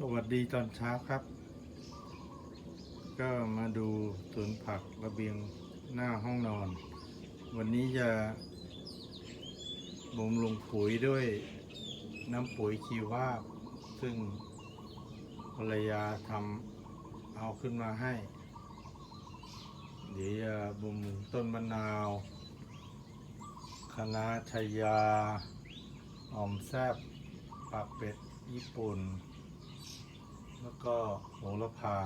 สวัสดีตอนเช้าครับ ก็มาดูสวนผักระเบียงหน้าห้องนอน วันนี้จะบ่มลงปุ๋ยด้วยน้ำปุ๋ยชีวาซึ่งภรรยาทำเอาขึ้นมาให้ เดี๋ยวจะบ่มต้นมะนาวคณะชายาหอมแซบปากเป็ดญี่ปุ่น แล้วก็โหระพา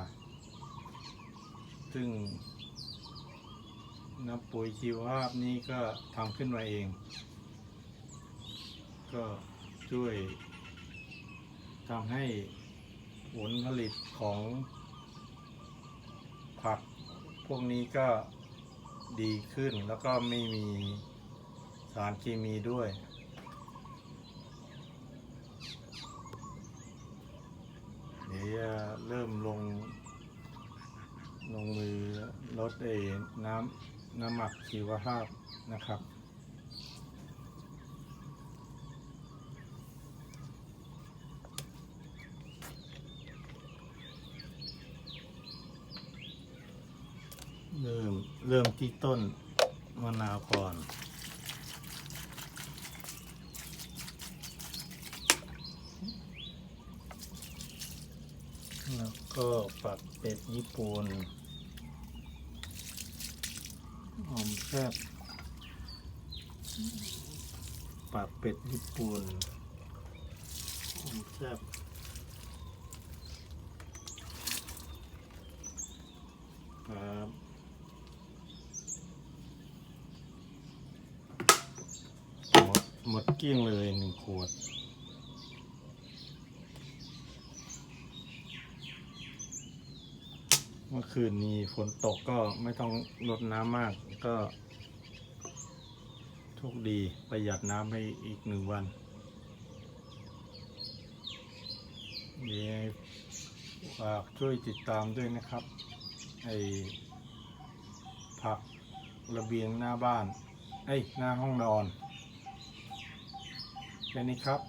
ซึ่งน้ำปุ๋ยชีวภาพนี้ก็ทำขึ้นมาเอง ก็ช่วยทำให้ผลผลิตของผักพวกนี้ก็ดีขึ้นแล้วก็ไม่มีสารเคมีด้วย เดี๋ยวจะเริ่มลง ลงมือลดเอน้ำน้ำหมักชีวภาพนะครับ เริ่มเริ่มที่ต้นมะนาวก่อนแล้วก็ปักเป็ดญี่ปุ่น หอมแซ่บปักเป็ดญี่ปุ่นหอมแซ่บครับหมดหมดเกลี้ยงเลยหนึ่งขวด เมื่อคืนนี้ฝนตกก็ไม่ต้องลดน้ำมากก็โชคดีประหยัดน้ำให้อีกหนึ่งวันเดี๋ยวฝากช่วยติดตามด้วยนะครับไอผักระเบียงหน้าบ้านเอ้หน้าห้องนอนแค่นี้ครับ